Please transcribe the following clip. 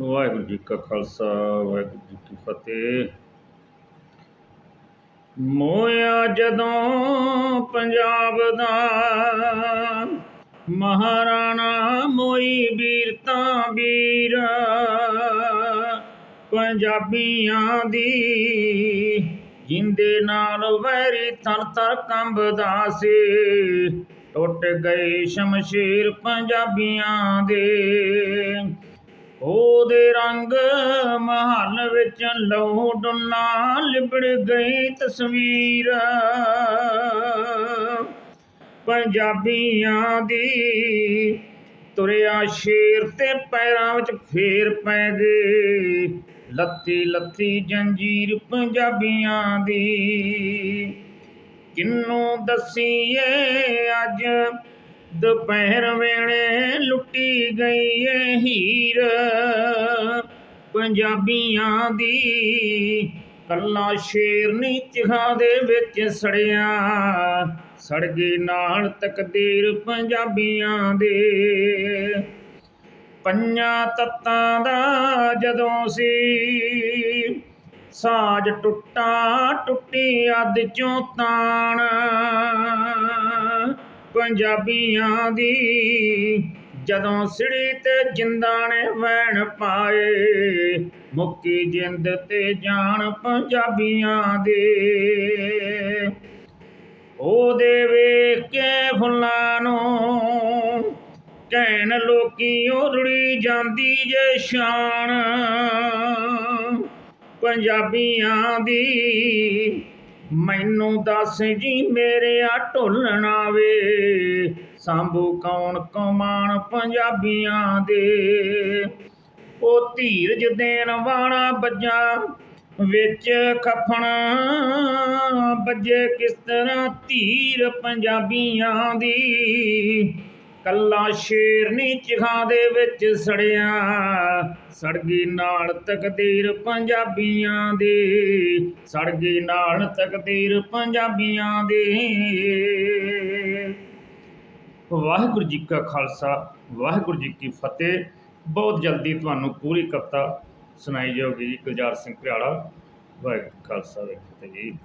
ਵਾਹਿਗੁਰੂ ਜੀ ਕਾ ਖਾਲਸਾ, ਵਾਹਿਗੁਰੂ ਜੀ ਕੀ ਫਤਿਹ। ਮੋਇਆ ਜਦੋਂ ਪੰਜਾਬ ਦਾ ਮਹਾਰਾਣਾ, ਮੋਈ ਵੀਰ ਤਾਂ ਵੀਰ। ਪੰਜਾਬੀਆਂ ਦੀ ਜਿੰਦੇ ਨਾਲ ਵੈਰੀ ਤਰ ਤਰ ਕੰਬਦਾ ਸੀ। ਟੁੱਟ ਗਏ ਸ਼ਮਸ਼ੀਰ ਪੰਜਾਬੀਆਂ ਦੇ। ਉਹਦੇ ਰੰਗ ਮਹੱਲ ਵਿੱਚ ਲਹੂ ਡੁੱਲਾ ਲਿਬੜ ਗਈ ਤਸਵੀਰ। ਪੰਜਾਬੀਆਂ ਦੀ ਤੁਰਿਆ ਸ਼ੇਰ ਤੇ ਪੈਰਾਂ ਵਿੱਚ ਫੇਰ ਪੈ ਗਏ। ਲੱਤੀ ਲੱਤੀ ਜੰਜੀਰ ਪੰਜਾਬੀਆਂ ਦੀ। ਕਿੰਨੂੰ ਦਸੀਏ ਅੱਜ ਦੁਪਹਿਰ ਵੇਲੇ ਲੁੱਟੀ ਗਈ ਏ ਹੀਰ। ਪੰਜਾਬੀਆਂ ਦੀ ਕੱਲਾ ਸ਼ੇਰ ਨੀ ਚਿਹਾ ਦੇ ਵਿੱਚ ਸੜਿਆ। ਸੜਗੇ ਗਈ ਨਾਲ ਤਕਦੀਰ ਪੰਜਾਬੀਆਂ ਦੇ। ਪੰਜਾਂ ਤੱਤਾਂ ਦਾ ਜਦੋਂ ਸੀ ਸਾਜ ਟੁੱਟਾ ਟੁੱਟੀ ਅੱਧ ਚੋਂ ਤਾਣ। ਪੰਜਾਬੀਆਂ ਦੀ। ਜਦੋਂ ਸਿੜੀ ਤੇ ਜਿੰਦਾ ਨੇ ਵੈਣ ਪਾਏ, ਮੁੱਕੀ ਜਿੰਦ ਤੇ ਜਾਨ ਪੰਜਾਬੀਆਂ ਦੇ। ਉਹਦੇ ਵੇਖ ਕੇ ਫੁੱਲਾਂ ਨੂੰ ਕਹਿਣ ਲੋਕੀ ਉਰੜੀ ਜਾਂਦੀ ਜੇ ਸ਼ਾਨ। ਪੰਜਾਬੀਆਂ ਦੀ ਮੈਨੂੰ ਦੱਸ ਜੀ ਮੇਰੇ ਆ ਢੋਲਣਾ ਵੇ ਸੰਭੂ ਕੌਣ ਕਮਾਨ ਪੰਜਾਬੀਆਂ ਦੇ। ਉਹ ਧੀਰਜ ਦੇਣ ਵਾਲਾ ਬੱਜਾ ਵਿੱਚ ਖਫਣ। ਬੱਜੇ ਕਿਸ ਤਰ੍ਹਾਂ ਧੀਰ ਪੰਜਾਬੀਆਂ ਦੀ। ਕੱਲਾ ਸ਼ੇਰ ਨੀ ਦੇ ਵਿੱਚ ਸੜਿਆ। ਸੜਗੀ ਨਾਲ ਤਕਦੀਰ ਪੰਜਾਬੀਆਂ ਦੀ, ਸੜਗੀ ਨਾਲ ਤਕਦੀਰ ਪੰਜਾਬੀਆਂ ਦੀ। ਵਾਹਿਗੁਰੂ ਜੀ ਕਾ ਖਾਲਸਾ, ਵਾਹਿਗੁਰੂ ਜੀ ਕੀ ਫਤਿਹ। ਬਹੁਤ ਜਲਦੀ ਤੁਹਾਨੂੰ ਪੂਰੀ ਕਵਿਤਾ ਸੁਣਾਈ ਜਾਊਗੀ ਜੀ ਗੁਲਜ਼ਾਰ ਸਿੰਘ ਭਿਆਲਾ ਵਾਹਿਗੁਰੂ ਖਾਲਸਾ, ਵਾਹਿਗੁਰੂ ਜੀ।